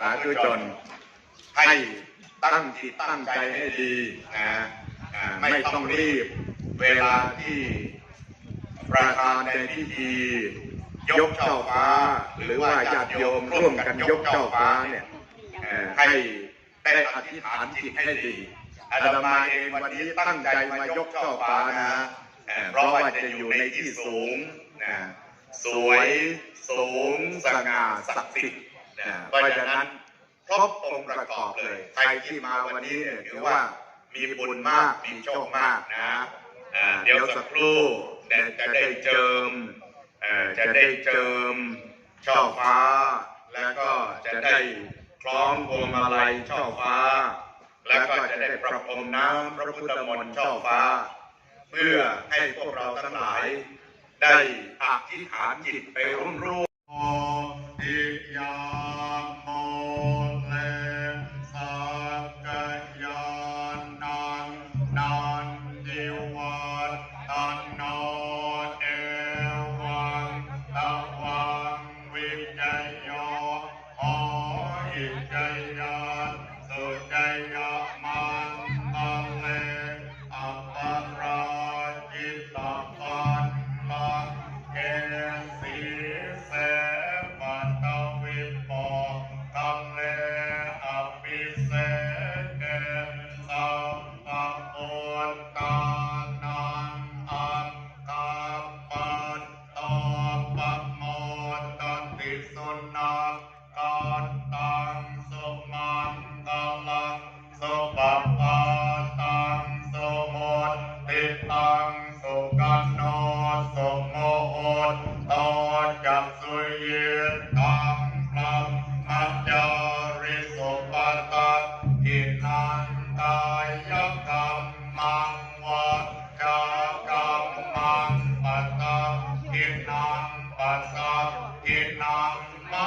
สาธุชนให้ตั้งจิตตั้งใจให้ดีนะไม่ต้องรีบเวลาที่ประธานในพิธียกช่อฟ้า หรือว่าญาติโยมร่วมกันยกช่อฟ้าเนี่ยให้ได้อธิษฐานจิตให้ดีอาตมาเองวันนี้ตั้งใจมายกช่อฟ้านะเพราะว่าจะอยู่ในที่สูงนะสวยสูงสง่าศักดิ์สิทธิ์ เพราะฉะนั้นครบองค์ประกอบเลย ใครที่มาวันนี้เนี่ยถือว่ามีบุญมาก มีโชคมากนะอ่าเดี๋ยวสักครู่เดี๋ยวจะได้เจิมเอ่อจะได้เจิมช่อฟ้า แล้วก็จะได้คล้องพวงมาลัยช่อฟ้า แล้วก็จะได้ประพรมน้ำพระพุทธมนต์ช่อฟ้า เพื่อให้พวกเราทั้งหลายได้อธิษฐานจิตไปร่วมร่ว จักสุเยตังพระมัจจาริสุปตังกินันตายกรรมังวัจจากรรมังปัตตกินังปัสสะกินังมะ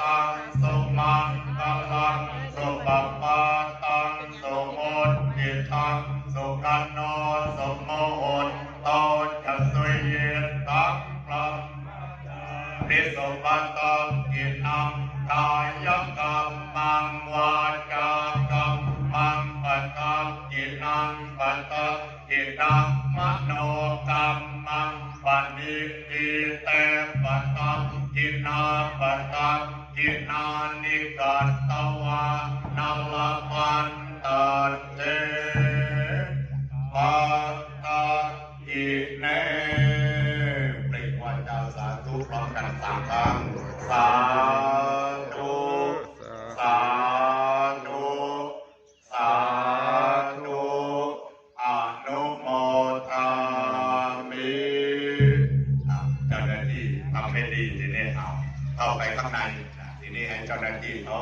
ตังสุมังกลังสุปปาตังสุโมติตังสุกันโนสุโมหโตจัสสุเยตังพระพิสุปัตตังกินังกาย มโนกรรมังปณิทิเตปัตตังกินาปัตตังกินานิกัตตวานัลปันตัดเตปัตตาอิเนเปล่งวาจาสาธุพร้อมกันสามครั้งสา ไม่ดีทีนี้เอาเข้าไปข้างในทีนี้ให้เจ้าหน้าที่เขา